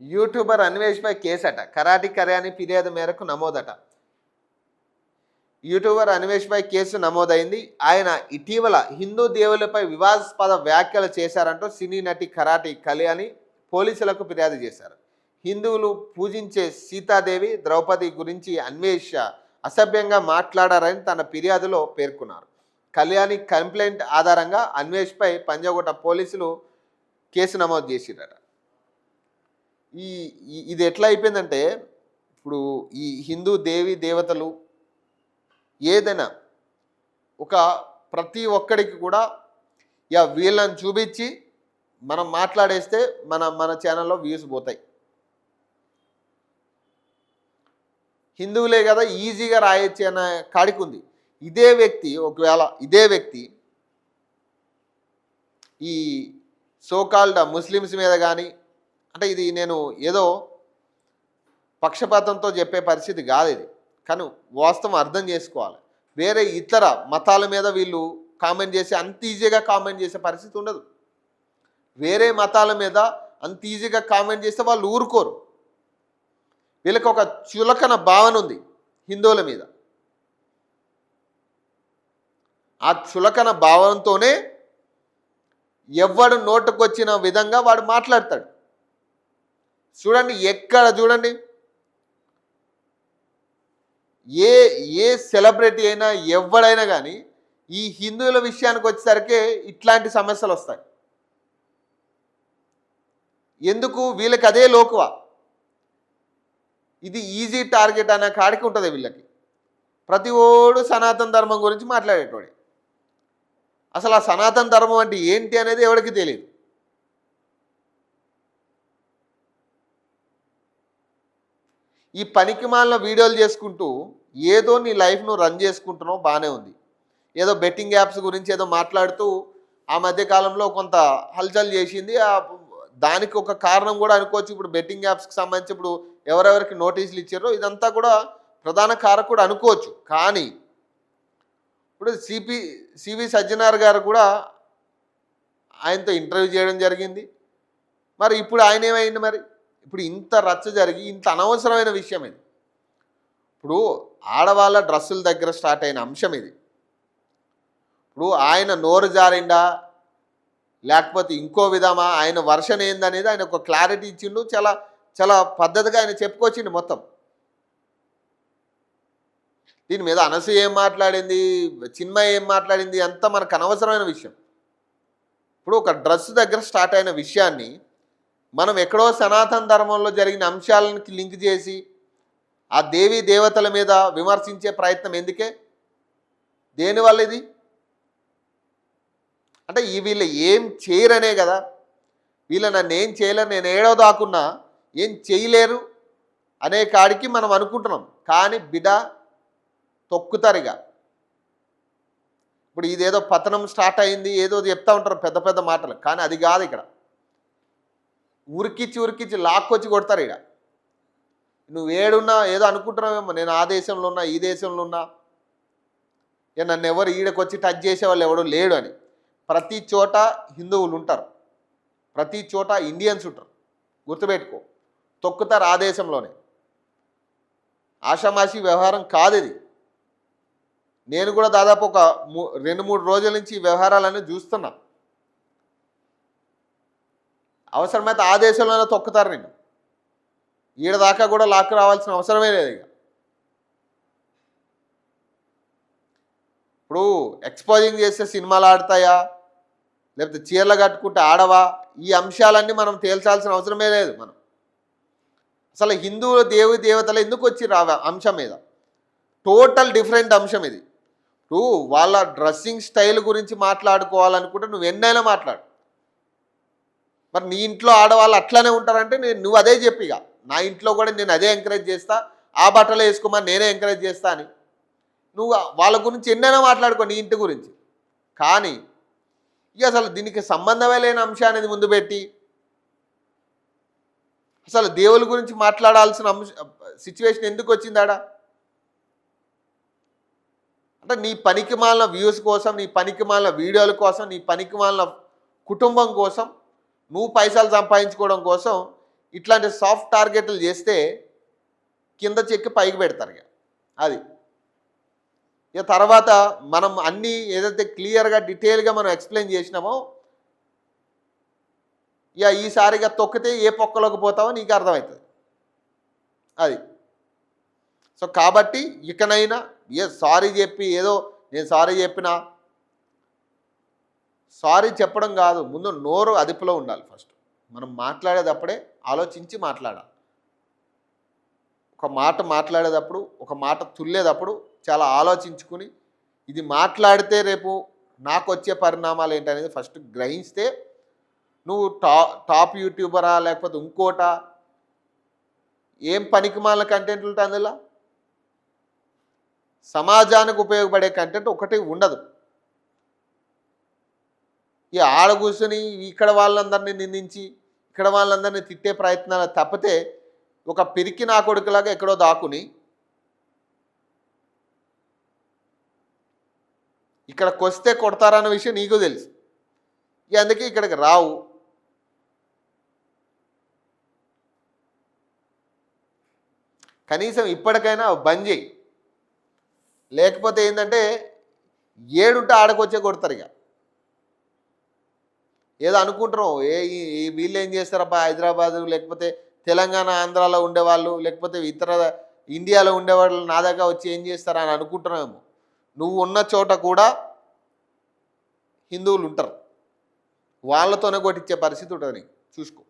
YouTuber అన్వేష్పై కేసట. Karate కర్యాని ఫిర్యాదు మేరకు నమోదట. YouTuber అన్వేష్పై case నమోదైంది. ఆయన ఇటీవల హిందూ దేవులపై వివాదాస్పద వ్యాఖ్యలు చేశారంటూ సినీ నటి కరాటి కళ్యాణి పోలీసులకు ఫిర్యాదు చేశారు. హిందువులు పూజించే సీతాదేవి ద్రౌపది గురించి అన్వేష అసభ్యంగా మాట్లాడారని తన ఫిర్యాదులో పేర్కొన్నారు. కళ్యాణి కంప్లైంట్ ఆధారంగా అన్వేష్పై పంజాగుట్ట పోలీసులు కేసు నమోదు చేసిరట. ఈ ఇది ఎట్లా అయిపోయిందంటే ఇప్పుడు ఈ హిందూ దేవి దేవతలు ఏదైనా ఒక ప్రతి ఒక్కడికి కూడా ఇక వీళ్ళని చూపించి మనం మాట్లాడేస్తే మన మన ఛానల్లో వ్యూస్ పోతాయి. హిందువులే కదా ఈజీగా రాయొచ్చు అనే కాడికి ఉంది. ఇదే వ్యక్తి ఒకవేళ ఇదే వ్యక్తి ఈ సోకాల్డ్ ముస్లిమ్స్ మీద కానీ అంటే ఇది నేను ఏదో పక్షపాతంతో చెప్పే పరిస్థితి కాదు ఇది. కానీ వాస్తవం అర్థం చేసుకోవాలి. వేరే ఇతర మతాల మీద వీళ్ళు కామెంట్ చేసి అంత ఈజీగా కామెంట్ చేసే పరిస్థితి ఉండదు. వేరే మతాల మీద అంత ఈజీగా కామెంట్ చేస్తే వాళ్ళు ఊరుకోరు. వీళ్ళకి ఒక చులకన భావన ఉంది హిందువుల మీద. ఆ చులకన భావనతోనే ఎవడు నోటుకొచ్చిన విధంగా వాడు మాట్లాడతాడు. చూడండి ఎక్కడ చూడండి. ఏ ఏ సెలబ్రిటీ అయినా ఎవడైనా కానీ ఈ హిందువుల విషయానికి వచ్చేసరికి ఇట్లాంటి సమస్యలు వస్తాయి. ఎందుకు? వీళ్ళకి అదే లోకువ. ఇది ఈజీ టార్గెట్ అనే కాడికి ఉంటుంది వీళ్ళకి. ప్రతి ఓడు సనాతన ధర్మం గురించి మాట్లాడేటోడే. అసలు ఆ సనాతన ధర్మం అంటే ఏంటి అనేది ఎవరికి తెలియదు ఈ పనికిమాలిన వీడియోలు చేసుకుంటూ ఏదో నీ లైఫ్ను రన్ చేసుకుంటున్నావు బాగానే ఉంది. ఏదో బెట్టింగ్ యాప్స్ గురించి ఏదో మాట్లాడుతూ ఆ మధ్య కాలంలో కొంత హల్చల్ చేసింది. ఆ దానికి ఒక కారణం కూడా అనుకోవచ్చు. ఇప్పుడు బెట్టింగ్ యాప్స్కి సంబంధించి ఇప్పుడు ఎవరెవరికి నోటీసులు ఇచ్చారో ఇదంతా కూడా ప్రధాన కారకుడు అనుకోవచ్చు. కానీ ఇప్పుడు సిపి సివి సజ్జనార్ గారు కూడా ఆయనతో ఇంటర్వ్యూ చేయడం జరిగింది. మరి ఇప్పుడు ఆయన ఏమైంది మరి? ఇప్పుడు ఇంత రచ్చ జరిగి ఇంత అనవసరమైన విషయం ఇది. ఇప్పుడు ఆడవాళ్ళ డ్రెస్సుల దగ్గర స్టార్ట్ అయిన అంశం ఇది. ఇప్పుడు ఆయన నోరు జారిండా లేకపోతే ఇంకో విధమా? ఆయన వర్షన్ ఏందనేది ఆయన ఒక క్లారిటీ ఇచ్చిండు. చాలా చాలా పద్ధతిగా ఆయన చెప్పుకొచ్చిండు మొత్తం. దీని మీద అనసూయ ఏం మాట్లాడింది? చిన్మయ ఏం మాట్లాడింది? అంతా మనకు అనవసరమైన విషయం. ఇప్పుడు ఒక డ్రెస్ దగ్గర స్టార్ట్ అయిన విషయాన్ని మనం ఎక్కడో సనాతన ధర్మంలో జరిగిన అంశాలకి లింక్ చేసి ఆ దేవీ దేవతల మీద విమర్శించే ప్రయత్నం ఎందుకే? దేనివల్ల ఇది? అంటే ఈ వీళ్ళు ఏం చేయరనే కదా. వీళ్ళు నన్ను ఏం చేయలేరు నేను ఏడో దాకున్నా ఏం చేయలేరు అనే కాడికి మనం అనుకుంటున్నాం. కానీ బిడ తొక్కుతారుగా ఇప్పుడు ఇదేదో పతనం స్టార్ట్ అయింది ఏదో చెప్తా ఉంటారు పెద్ద పెద్ద మాటలు. కానీ అది కాదు ఇక్కడ. ఉరికిచ్చి ఉరికిచ్చి లాక్కొచ్చి కొడతారు ఇక నువ్వు ఏడున్నా ఏదో అనుకుంటున్నావేమో నేను ఆ దేశంలో ఉన్నా ఈ దేశంలో ఉన్నా. ఇక నన్ను ఎవరు ఈడకొచ్చి టచ్ చేసేవాళ్ళు ఎవడు లేడు అని. ప్రతి చోట హిందువులు ఉంటారు. ప్రతి చోట ఇండియన్స్ ఉంటారు. గుర్తుపెట్టుకో. తొక్కుతారు ఆ దేశంలోనే. ఆషామాషి వ్యవహారం కాదు ఇది. నేను కూడా దాదాపు ఒక రెండు మూడు రోజుల నుంచి ఈ వ్యవహారాలన్నీ చూస్తున్నా. అవసరమైతే ఆ దేశంలోనే తొక్కుతారు నేను ఈడ దాకా కూడా లాక్కు రావాల్సిన అవసరమే లేదు ఇక. ఇప్పుడు ఎక్స్పోజింగ్ చేస్తే సినిమాలు ఆడతాయా? లేకపోతే చీరలు కట్టుకుంటే ఆడవా? ఈ అంశాలన్నీ మనం తేల్చాల్సిన అవసరమే లేదు మనం. అసలు హిందువుల దేవి దేవతలు ఎందుకు వచ్చి అంశం మీద? టోటల్ డిఫరెంట్ అంశం ఇది. ఇప్పుడు వాళ్ళ డ్రెస్సింగ్ స్టైల్ గురించి మాట్లాడుకోవాలనుకుంటే నువ్వు ఎన్నైనా మాట్లాడు. మరి నీ ఇంట్లో ఆడవాళ్ళు అట్లానే ఉంటారంటే నేను నువ్వు అదే చెప్పి ఇక. నా ఇంట్లో కూడా నేను అదే ఎంకరేజ్ చేస్తా. ఆ బట్టలు వేసుకోమని నేనే ఎంకరేజ్ చేస్తా అని. నువ్వు వాళ్ళ గురించి ఎన్నైనా మాట్లాడుకో నీ ఇంటి గురించి. కానీ ఇక అసలు దీనికి సంబంధమే లేని అంశాన్ని ముందు పెట్టి అసలు దేవుల గురించి మాట్లాడాల్సిన అంశ సిచ్యువేషన్ ఎందుకు వచ్చిందాడా అంటే నీ పనికి మాలిన వ్యూస్ కోసం నీ పనికి మాలిన వీడియోల కోసం నీ పనికి మాలిన కుటుంబం కోసం నువ్వు పైసలు సంపాదించుకోవడం కోసం ఇట్లాంటి సాఫ్ట్ టార్గెట్లు చేస్తే కింద చెక్కి పైకి పెడతారు ఇక. అది. ఇక తర్వాత మనం అన్నీ ఏదైతే క్లియర్గా డీటెయిల్గా మనం ఎక్స్ప్లెయిన్ చేసినామో ఇక ఈసారిగా తొక్కితే ఏ పొక్కలోకి పోతావో నీకు అర్థమవుతుంది. అది. సో కాబట్టి ఇకనైనా ఏ సారీ చెప్పి ఏదో నేను సారీ చెప్పినా సారీ చెప్పడం కాదు ముందు నోరు అదుపులో ఉండాలి ఫస్ట్. మనం మాట్లాడేటప్పుడే ఆలోచించి మాట్లాడాలి. ఒక మాట మాట్లాడేటప్పుడు ఒక మాట తుల్లేటప్పుడు చాలా ఆలోచించుకుని ఇది మాట్లాడితే రేపు నాకు వచ్చే పరిణామాలు ఏంటనేది ఫస్ట్ గ్రహిస్తే నువ్వు టా టాప్ యూట్యూబరా లేకపోతే ఇంకోటా? ఏం పనికి మాల కంటెంట్ ఉంటుంది అందులో సమాజానికి ఉపయోగపడే కంటెంట్ ఒకటి ఉండదు. ఈ ఆడ కూర్చొని ఇక్కడ వాళ్ళందరినీ నిందించి ఇక్కడ వాళ్ళందరినీ తిట్టే ప్రయత్నాలు తప్పితే ఒక పిరికి నా కొడుకులాగా ఎక్కడో దాక్కుని ఇక్కడికి వస్తే కొడతారన్న విషయం నీకు తెలుసు. ఇక అందుకే ఇక్కడికి రావు. కనీసం ఇప్పటికైనా బంద్ చేయి. లేకపోతే ఏంటంటే ఏడుంటే ఆడకొచ్చే కొడతారు ఇక. ఏదో అనుకుంటున్నాం. ఏ ఈ- వీళ్ళు ఏం చేస్తారబ్బా? హైదరాబాద్ లేకపోతే తెలంగాణ ఆంధ్రాలో ఉండేవాళ్ళు లేకపోతే ఇతర ఇండియాలో ఉండేవాళ్ళు నా దగ్గర వచ్చి ఏం చేస్తారా అని అనుకుంటున్నామేమో. నువ్వు ఉన్న చోట కూడా హిందువులు ఉంటారు. వాళ్ళతోనే కొట్టించే పరిస్థితి ఉంటుంది చూసుకో.